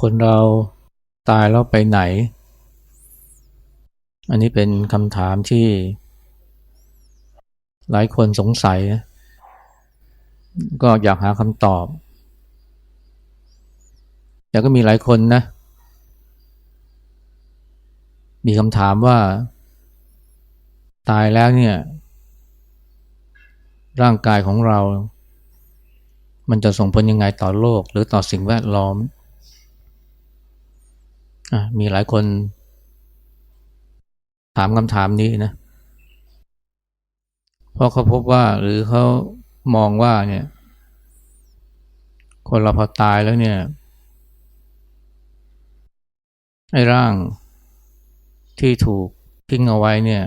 คนเราตายแล้วไปไหน อันนี้เป็นคำถามที่ หลายคนสงสัย ก็อยากหาคำตอบ แต่ก็มีหลายคนนะ มีคำถามว่า ตายแล้วเนี่ย ร่างกายของเรา มันจะส่งผลยังไงต่อโลกหรือต่อสิ่งแวดล้อม มีหลายคน ถามคำถามนี้นะ เพราะเขาพบว่าหรือเขามองว่าเนี่ย คนเราพอตายแล้วเนี่ยไอ้ร่างที่ถูกทิ้งเอาไว้เนี่ย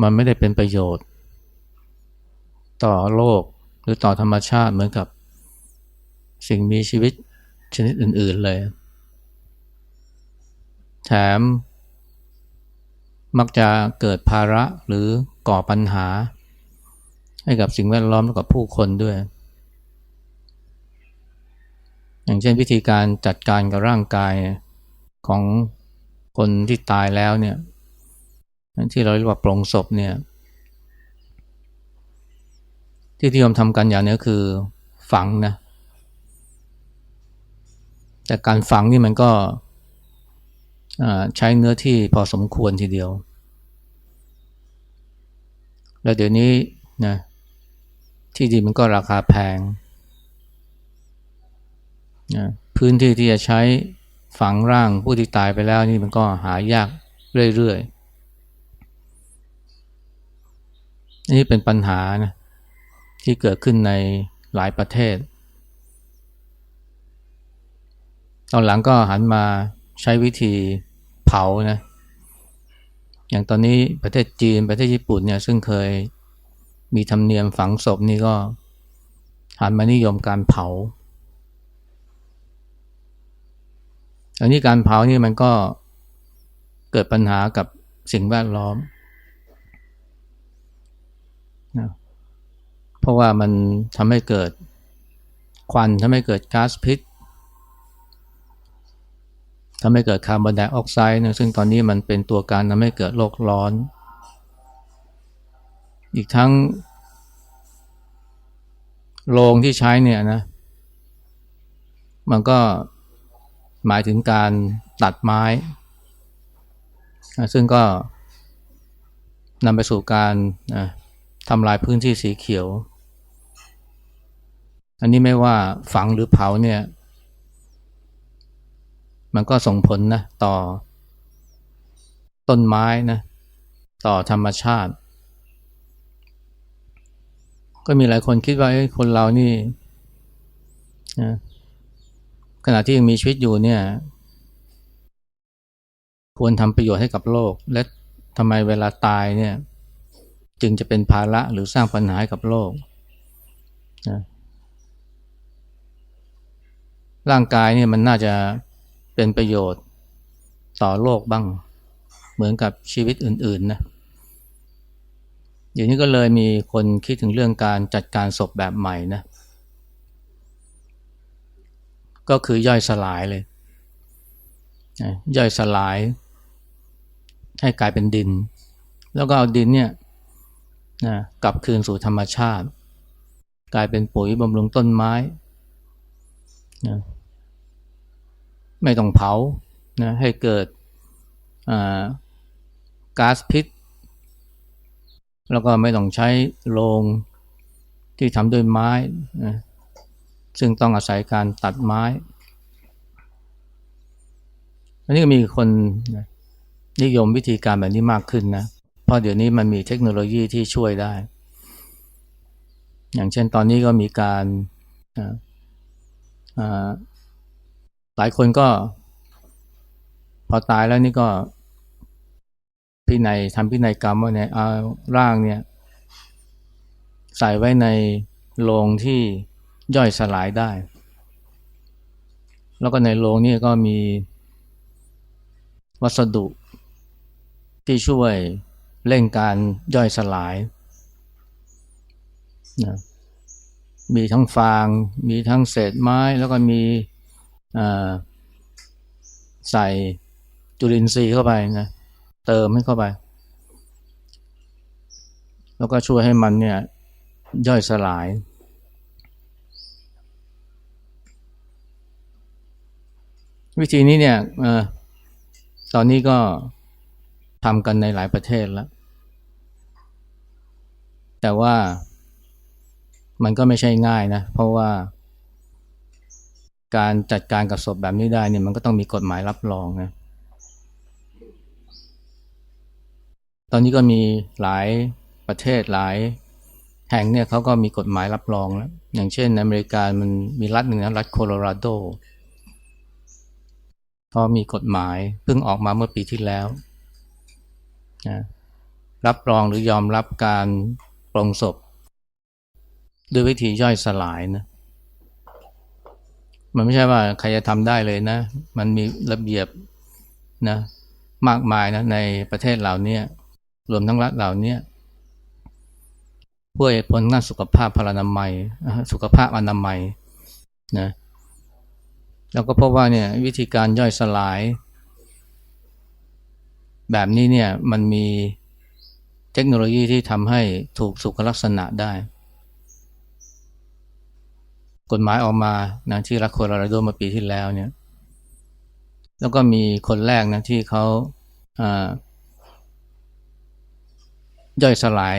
มันไม่ได้เป็นประโยชน์ ต่อโลกหรือต่อธรรมชาติเหมือนกับสิ่งมีชีวิตชนิดอื่น ๆ เลย แถม มักจะเกิดภาระหรือก่อปัญหา ให้กับสิ่งแวดล้อมและกับผู้คนด้วย อย่างเช่นวิธีการจัดการกับร่างกายของคนที่ตายแล้วเนี่ยที่เราเรียกว่าปรงศพเนี่ยที่ที่ยมทำกันอย่างนี้คือฝังนะแต่การฝังนี่มันก็ ใช้เนื้อที่พอสมควรทีเดียว แล้วเดี๋ยวนี้นะที่ดินมันก็ราคาแพงนะพื้นที่ที่จะใช้ฝังร่างผู้ที่ตายไปแล้วนี่มันก็หายากเรื่อยๆนี่เป็นปัญหานะที่เกิดขึ้นในหลายประเทศ ตอนหลังก็หันมา ใช้วิธีเผานะอย่างตอนนี้ประเทศจีนประเทศญี่ปุ่นเนี่ยซึ่งเคยมีธรรมเนียมฝังศพนี่ก็หันมานิยมการเผา อันนี้การเผานี่มันก็เกิดปัญหากับสิ่งแวดล้อมนะเพราะว่ามันทำให้เกิดควันทำให้เกิดก๊าซพิษ ทำให้เกิดคาร์บอนไดออกไซด์นะซึ่งตอนนี้มันเป็นตัวการทำให้เกิดโลกร้อน อีกทั้งโรงที่ใช้เนี่ยนะ มันก็หมายถึงการตัดไม้ ซึ่งก็นำไปสู่การทำลายพื้นที่สีเขียว อันนี้ไม่ว่าฝังหรือเผาเนี่ย มันก็ส่งผลนะต่อ ต้นไม้นะต่อธรรมชาติ ก็มีหลายคนคิดว่าคนเรานี่นะขณะที่ยังมีชีวิตอยู่เนี่ย ควรทำประโยชน์ให้กับโลก และทำไมเวลาตายเนี่ย จึงจะเป็นภาระหรือสร้างปัญหาให้กับโลกนะร่างกายเนี่ยมันน่าจะ เป็นประโยชน์ต่อโลกบ้าง เหมือนกับชีวิตอื่นๆนะอย่างนี้ก็เลยมีคนคิดถึงเรื่องการจัดการศพแบบใหม่นะ ก็คือย่อยสลายเลย ย่อยสลาย ให้กลายเป็นดิน แล้วก็เอาดินเนี่ยนะกลับคืนสู่ธรรมชาติ กลายเป็นปุ๋ยบำรุงต้นไม้นะ ไม่ต้องเผานะให้เกิดก๊าซพิษ แล้วก็ไม่ต้องใช้โรงที่ทำด้วยไม้นะซึ่งต้องอาศัยการตัดไม้ อันนี้ก็มีคนนิยมวิธีการแบบนี้มากขึ้นนะ เพราะเดี๋ยวนี้มันมีเทคโนโลยีที่ช่วยได้ อย่างเช่นตอนนี้ก็มีการ ลายคนก็ พอตายแล้วนี่ก็พินัยทำพินัยกรรมว่าเนี่ยเอาร่างเนี่ย ใส่ไว้ในโลงที่ย่อยสลายได้ แล้วก็ในโลงนี่ก็มีวัสดุที่ช่วยเร่งการย่อยสลายนะมีทั้งฟาง มีทั้งเศษไม้แล้วก็มี ใส่จุลินทรีย์เข้าไปนะเติมให้เข้าไป แล้วก็ช่วยให้มันเนี่ยย่อยสลาย วิธีนี้เนี่ยอตอนนี้ก็ทำกันในหลายประเทศแล้ว แต่ว่ามันก็ไม่ใช่ง่ายนะ เพราะว่า การจัดการกับศพแบบนี้ได้เนี่ยมันก็ต้องมีกฎหมายรับรองนะตอนนี้ก็มีหลายประเทศหลายแห่งเนี่ยเขาก็มีกฎหมายรับรองแล้วอย่างเช่นอเมริกามันมีรัฐหนึ่งนะรัฐโคโลราโดเขามีกฎหมายเพิ่งออกมาเมื่อปีที่แล้วนะรับรองหรือยอมรับการปรงศพ ด้วยวิธีย่อยสลายนะ มันไม่ใช่ว่าใครจะทำได้เลยนะ มันมีระเบียบนะมากมายนะในประเทศเหล่านี้รวมทั้งรัฐเหล่านี้เพื่อผลงานสุขภาพพลานามัย สุขภาพอนามัยนะแล้วก็พบว่าเนี่ยวิธีการย่อยสลาย แบบนี้เนี่ยมันมีเทคโนโลยีที่ทำให้ถูกสุขลักษณะได้ กฎหมายออกมานะที่รัฐโคโลราโดมาปีที่แล้วเนี่ย แล้วก็มีคนแรกนะที่เขาย่อยสลาย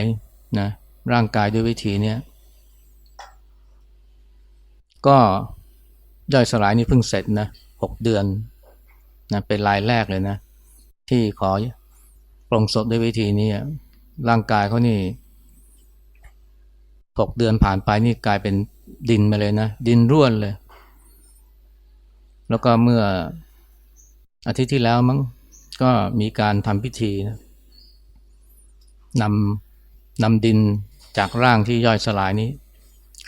นะร่างกายด้วยวิธีเนี้ยก็ย่อยสลายนี่เพิ่งเสร็จนะหกเดือนนะเป็นรายแรกเลยนะ ที่ขอปรงศพด้วยวิธีนี้ร่างกายเขานี่ หกเดือนผ่านไปนี่กลายเป็นดินมาเลยนะ ดินร่วนเลย แล้วก็เมื่ออาทิตย์ที่แล้วมั้งก็มีการทำพิธีนะนำนำดินจากร่างที่ย่อยสลายนี้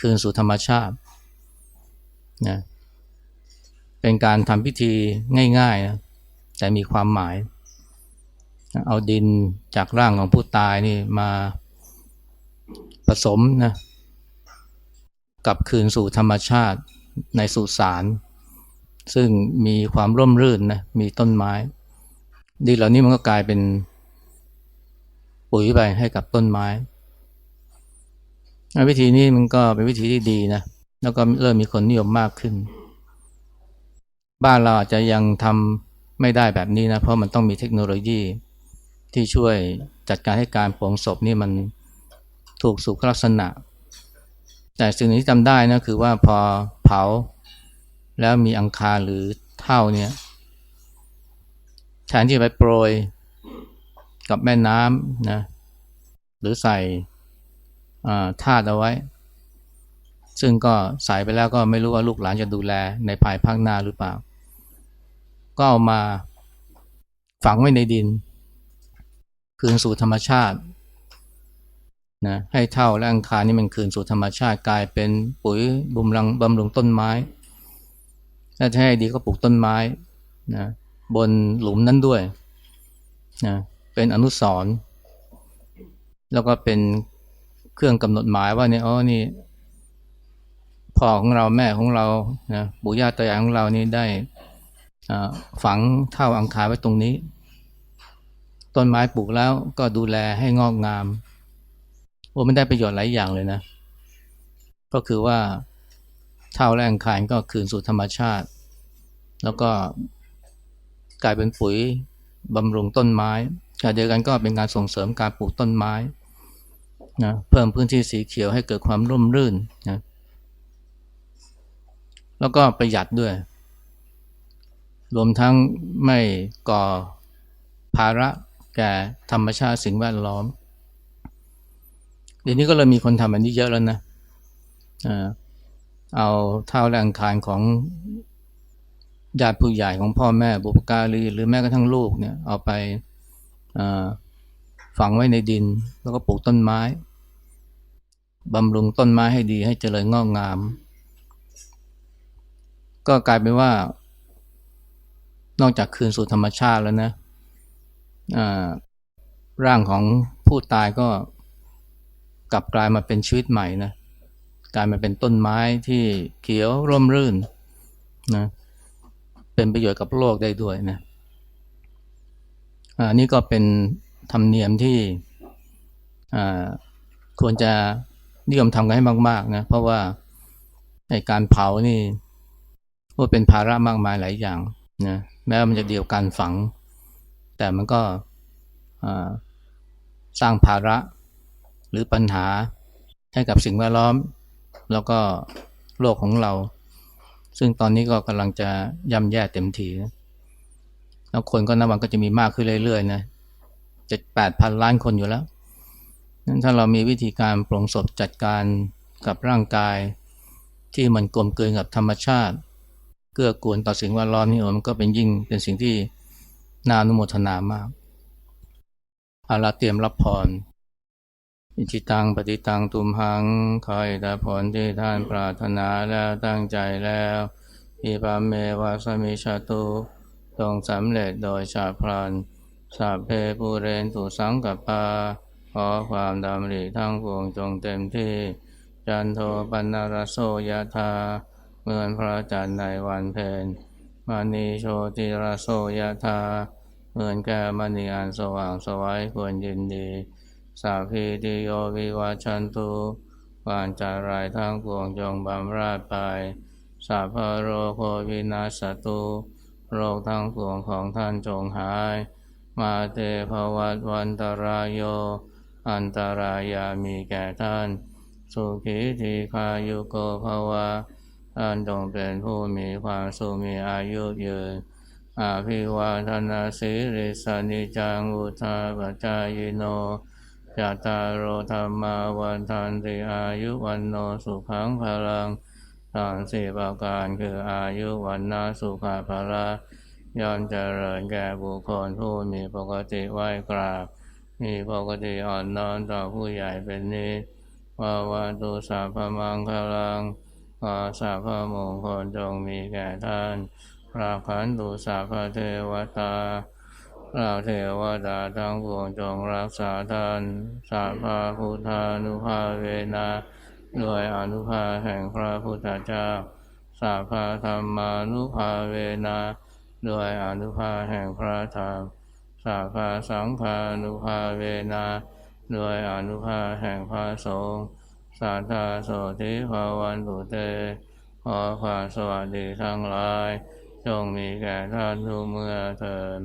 คืนสู่ธรรมชาตินะเป็นการทำพิธีง่ายๆนะแต่มีความหมาย เอาดินจากร่างของผู้ตายนี่มา ผสมนะกับคืนสู่ธรรมชาติในสุสานซึ่งมีความร่มรื่นนะมีต้นไม้ดินเหล่านี้มันก็กลายเป็นปุ๋ยไปให้กับต้นไม้ วิธีนี้มันก็เป็นวิธีที่ดีนะแล้วก็เริ่มมีคนนิยมมากขึ้น บ้านเราอาจจะยังทำไม่ได้แบบนี้นะเพราะมันต้องมีเทคโนโลยีที่ช่วยจัดการให้การปลงศพนี่มัน ถูกสุขลักษณะ แต่สิ่งที่จำได้นะคือว่าพอเผาแล้วมีอังคารหรือเท่าเนี่ยแทนที่ไปโปรยกับแม่น้ำนะหรือใส่ธาตุเอาไว้ ซึ่งก็ใส่ไปแล้วก็ไม่รู้ว่าลูกหลานจะดูแลในภายภาคหน้าหรือเปล่า ก็เอามาฝังไว้ในดิน คืนสู่ธรรมชาติ นะให้เท่าและอังคารนี่มันคืนสู่ธรรมชาติกลายเป็นปุ๋ยบุมรังบำรุงต้นไม้ถ้าจะให้ดีก็ปลูกต้นไม้นะบนหลุมนั้นด้วยนะเป็นอนุสรณ์แล้วก็เป็นเครื่องกำหนดหมายว่าเนี่ยอ๋อนี่พ่อของเราแม่ของเรานะปู่ย่าตายายของเรานี่ได้ฝังเท่าอังคารไว้ตรงนี้ ต้นไม้ปลูกแล้วก็ดูแลให้งอกงาม โอ้ไม่ได้ประโยชน์หลายอย่างเลยนะ ก็คือว่าเท่าและอังคารก็คืนสู่ธรรมชาติ แล้วก็กลายเป็นปุ๋ยบำรุงต้นไม้ขณะเดียวกันก็เป็นการส่งเสริมการปลูกต้นไม้นะเพิ่มพื้นที่สีเขียวให้เกิดความร่มรื่นนะแล้วก็ประหยัดด้วย รวมทั้งไม่ก่อภาระแก่ธรรมชาติสิ่งแวดล้อม เดี๋ยวนี้ก็เลยมีคนทำอันนี้เยอะแล้วนะเอาเท่าแรงคารของญาติผู้ใหญ่ของพ่อแม่บุปการีหรือแม้กระทั่งลูกเนี่ยเอาไปฝังไว้ในดิน แล้วก็ปลูกต้นไม้บำรุงต้นไม้ให้ดีให้เจริญงอกงาม ก็กลายเป็นว่า นอกจากคืนสู่ธรรมชาติแล้วนะร่างของผู้ตายก็ กลับกลายมาเป็นชีวิตใหม่นะกลายมาเป็นต้นไม้ที่เขียวร่มรื่นนะเป็นประโยชน์กับโลกได้ด้วยนะอันนี้ก็เป็นธรรมเนียมที่ควรจะนิยมทำกันให้มากๆนะเพราะว่าในการเผานี่ว่าเป็นภาระมากมายหลายอย่างนะแม้ว่ามันจะเดียวกันฝัง แต่มันก็สร้างภาระ หรือปัญหาให้กับสิ่งแวดล้อม แล้วก็โลกของเรา ซึ่งตอนนี้ก็กำลังจะย่ำแย่เต็มทีแล้วคนก็นับวันก็จะมีมากขึ้นเรื่อยๆนะเจ็ดแปดพันล้านคนอยู่แล้วนั้นถ้าเรามีวิธีการปลงศพจัดการกับร่างกาย ที่มันกลมเกลืนกับธรรมชาติ เกื้อกูลต่อสิ่งแวดล้อมนี่มันก็เป็นยิ่งเป็นสิ่งที่น่าอนุโมทนามากอาลาเตรียมรับพร อิจิตังปฏิตังตุมหังคอยแต่ผลที่ท่านปรารถนาแล้วตั้งใจแล้วอิปามเมวาสมิชาตุจงสำเร็จโดยชาพลันสัพเพปูเรนตุสังกัปาขอความดำริทั้งปวงจงเต็มที่ จันโทปันนารโสยธาเหมือนพระจันทร์ในวันเพ็ญมานีโชติรโสยธาเหมือนแก่มณีอันสว่างสวัยควรยินดี สาพีติโยวิวัชันตุวานจารายทั้งปวงจงบำราดไปสาพโรโควินาสตุโรคทั้งปวงของท่านจงหาย มาเตภวัตวันตรายโย อันตรายามีแก่ท่าน สุขีทีคายุโกภวะท่านจงเป็นผู้มีความสุขมีอายุยืนอาภิวาทนาสิริสานิจังอุทาปจายโน ยะตาโรธรรมาวันทันติอายุวันโนสุขังพลังสามสี่ประการคืออายุวันนาสุขาภละย่อมเจริญแก่บุคคลผู้มีปกติไหวกราบ มีปกติอ่อนน้อมต่อผู้ใหญ่เป็นนิสวาวันตุสัพมังคลังขอสัพมงคลจงมีแก่ท่านราคันตุสัพพเทวตา เราเทวดาทั้งปวงจงรักษาท่านสัพพพุทธานุภาเวนะด้วยอนุภาแห่งพระพุทธเจ้าสัพพธรรมานุภาเวนะด้วยอนุภาแห่งพระธรรมสัพพสังฆานุภาเวนะด้วยอนุภาแห่งพระสงฆ์สัทธาโสธิภาวันตุเต ขอความสวัสดีทั้งหลาย จงมีแก่ท่านทุกเมื่อเถิด